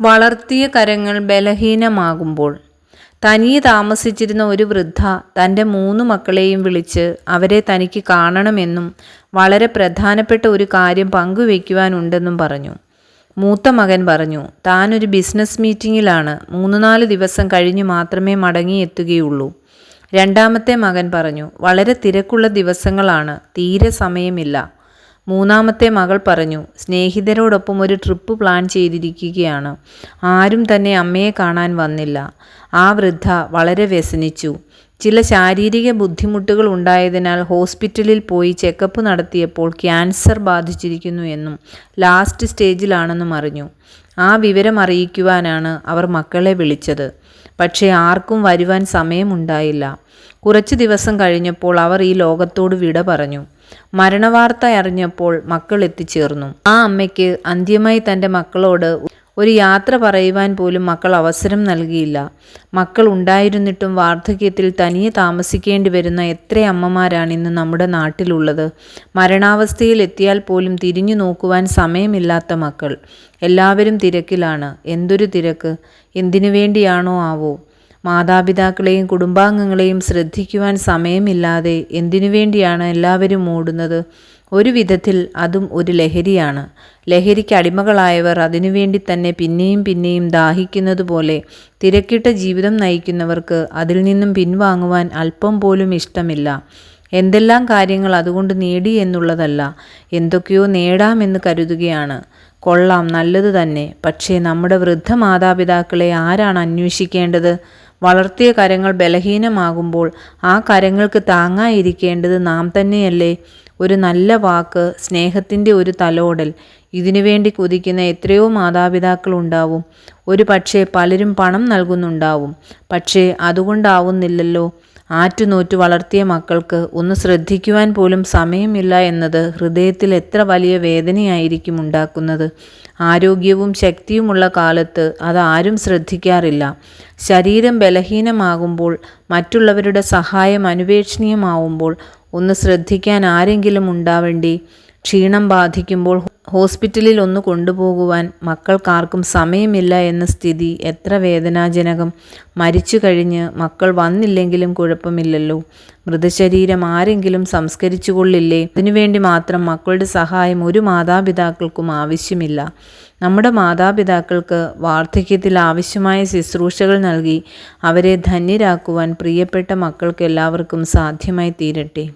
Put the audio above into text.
വളർത്തിയ കരങ്ങൾ ബലഹീനമാകുമ്പോൾ തനിയെ താമസിച്ചിരുന്ന ഒരു വൃദ്ധ തന്റെ മൂന്ന് മക്കളെയും വിളിച്ച് അവരെ തനിക്ക് കാണണമെന്നും വളരെ പ്രധാനപ്പെട്ട ഒരു കാര്യം പങ്കുവയ്ക്കുവാനുണ്ടെന്നും പറഞ്ഞു. മൂത്ത മകൻ പറഞ്ഞു താനൊരു ബിസിനസ് മീറ്റിങ്ങിലാണ്. മൂന്ന് നാല് ദിവസം കഴിഞ്ഞ് മാത്രമേ മടങ്ങിയെത്തുകയുള്ളൂ രണ്ടാമത്തെ മകൻ പറഞ്ഞു വളരെ തിരക്കുള്ള ദിവസങ്ങളാണ്. തീരെ സമയമില്ല. മൂന്നാമത്തെ മകൾ പറഞ്ഞു സ്നേഹിതരോടൊപ്പം ഒരു ട്രിപ്പ് പ്ലാൻ ചെയ്തിരിക്കുകയാണ്. ആരും തന്നെ അമ്മയെ കാണാൻ വന്നില്ല. ആ വൃദ്ധ വളരെ വ്യസനിച്ചു. ചില ശാരീരിക ബുദ്ധിമുട്ടുകൾ ഉണ്ടായതിനാൽ ഹോസ്പിറ്റലിൽ പോയി ചെക്കപ്പ് നടത്തിയപ്പോൾ ക്യാൻസർ ബാധിച്ചിരിക്കുന്നു എന്നും ലാസ്റ്റ് സ്റ്റേജിലാണെന്നും അറിഞ്ഞു. ആ വിവരം അറിയിക്കുവാനാണ് അവർ മക്കളെ വിളിച്ചത്. പക്ഷേ ആർക്കും വരുവാൻ സമയമുണ്ടായില്ല. കുറച്ച് ദിവസം കഴിഞ്ഞപ്പോൾ അവർ ഈ ലോകത്തോട് വിട പറഞ്ഞു. മരണവാർത്ത അറിഞ്ഞപ്പോൾ മക്കൾ എത്തിച്ചേർന്നു. ആ അമ്മയ്ക്ക് അന്ത്യമായി തന്റെ മക്കളോട് ഒരു യാത്ര പറയുവാൻ പോലും മക്കൾ അവസരം നൽകിയില്ല. മക്കൾ ഉണ്ടായിരുന്നിട്ടും വാർദ്ധക്യത്തിൽ തനിയെ താമസിക്കേണ്ടി വരുന്ന എത്ര അമ്മമാരാണ് ഇന്ന് നമ്മുടെ നാട്ടിലുള്ളത്. മരണാവസ്ഥയിൽ എത്തിയാൽ പോലും തിരിഞ്ഞു നോക്കുവാൻ സമയമില്ലാത്ത മക്കൾ. എല്ലാവരും തിരക്കിലാണ്. എന്തൊരു തിരക്ക്? എന്തിനു വേണ്ടിയാണോ ആവോ? മാതാപിതാക്കളെയും കുടുംബാംഗങ്ങളെയും ശ്രദ്ധിക്കുവാൻ സമയമില്ലാതെ എന്തിനു വേണ്ടിയാണ് എല്ലാവരും ഓടുന്നത്? ഒരു വിധത്തിൽ അതും ഒരു ലഹരിയാണ്. ലഹരിക്ക് അടിമകളായവർ അതിനുവേണ്ടി തന്നെ പിന്നെയും പിന്നെയും ദാഹിക്കുന്നത് പോലെ തിരക്കിട്ട ജീവിതം നയിക്കുന്നവർക്ക് അതിൽ നിന്നും പിൻവാങ്ങുവാൻ അല്പം പോലും ഇഷ്ടമില്ല. എന്തെല്ലാം കാര്യങ്ങൾ അതുകൊണ്ട് നേടി എന്നുള്ളതല്ല എന്തൊക്കെയോ നേടാമെന്ന് കരുതുകയാണ്. കൊള്ളാം നല്ലത് തന്നെ. പക്ഷേ നമ്മുടെ വൃദ്ധ മാതാപിതാക്കളെ ആരാണ് അന്വേഷിക്കേണ്ടത്? വളർത്തിയ കരങ്ങൾ ബലഹീനമാകുമ്പോൾ ആ കരങ്ങൾക്ക് താങ്ങായിരിക്കേണ്ടത് നാം തന്നെയല്ലേ? ഒരു നല്ല വാക്ക് സ്നേഹത്തിന്റെ ഒരു തലോടൽ. ഇതിനുവേണ്ടി കുതിക്കുന്ന എത്രയോ മാതാപിതാക്കൾ ഉണ്ടാവും. ഒരു പക്ഷേ പലരും പണം നൽകുന്നുണ്ടാവും. പക്ഷേ അതുകൊണ്ടാവുന്നില്ലല്ലോ. ആറ്റുനോറ്റു വളർത്തിയ മക്കൾക്ക് ഒന്ന് ശ്രദ്ധിക്കുവാൻ പോലും സമയമില്ല എന്നത് ഹൃദയത്തിൽ എത്ര വലിയ വേദനയായിരിക്കും ഉണ്ടാക്കുന്നത്. ആരോഗ്യവും ശക്തിയുമുള്ള കാലത്ത് അതാരും ശ്രദ്ധിക്കാറില്ല. ശരീരം ബലഹീനമാകുമ്പോൾ മറ്റുള്ളവരുടെ സഹായം അനുപേക്ഷണീയമാവുമ്പോൾ ഒന്ന് ശ്രദ്ധിക്കാൻ ആരെങ്കിലും ഉണ്ടാവേണ്ടി ക്ഷീണം ബാധിക്കുമ്പോൾ ഹോസ്പിറ്റലിൽ ഒന്ന് കൊണ്ടുപോകുവാൻ മക്കൾക്കാർക്കും സമയമില്ല എന്ന സ്ഥിതി എത്ര വേദനാജനകം. മരിച്ചു കഴിഞ്ഞ് മക്കൾ വന്നില്ലെങ്കിലും കുഴപ്പമില്ലല്ലോ. മൃതശരീരം ആരെങ്കിലും സംസ്കരിച്ചു കൊള്ളില്ലേ അതിനുവേണ്ടി മാത്രം മക്കളുടെ സഹായം ഒരു മാതാപിതാക്കൾക്കും ആവശ്യമില്ല. നമ്മുടെ മാതാപിതാക്കൾക്ക് വാർദ്ധക്യത്തിൽ ആവശ്യമായ ശുശ്രൂഷകൾ നൽകി അവരെ ധന്യരാക്കുവാൻ പ്രിയപ്പെട്ട മക്കൾക്ക് എല്ലാവർക്കും സാധ്യമായി തീരട്ടെ